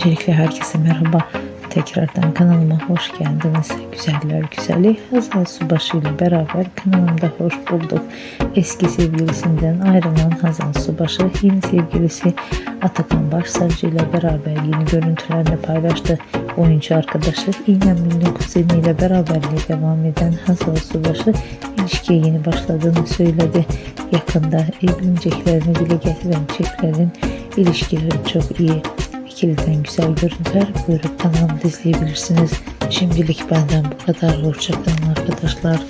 Öncelikle herkese merhaba. Tekrardan kanalıma hoş geldiniz. Güzeller güzeli Hazal Subaşı ile beraber kanalımda hoş bulduk. Eski sevgilisinden ayrılan Hazal Subaşı yeni sevgilisi Atakan Başsavcı ile beraber yeni görüntülerini paylaştı. Oyuncu arkadaşı İğnem Ünlü kuzeniyle beraberliğe devam eden Hazal Subaşı ilişkiye yeni başladığını söyledi. Yakında evleneceklerini dile getiren çiftlerin ilişkileri çok iyi. İkiliden güzel görüntüler buyurup kanalımda izleyebilirsiniz. Şimdilik benden bu kadar. Hoşçakalın arkadaşlar.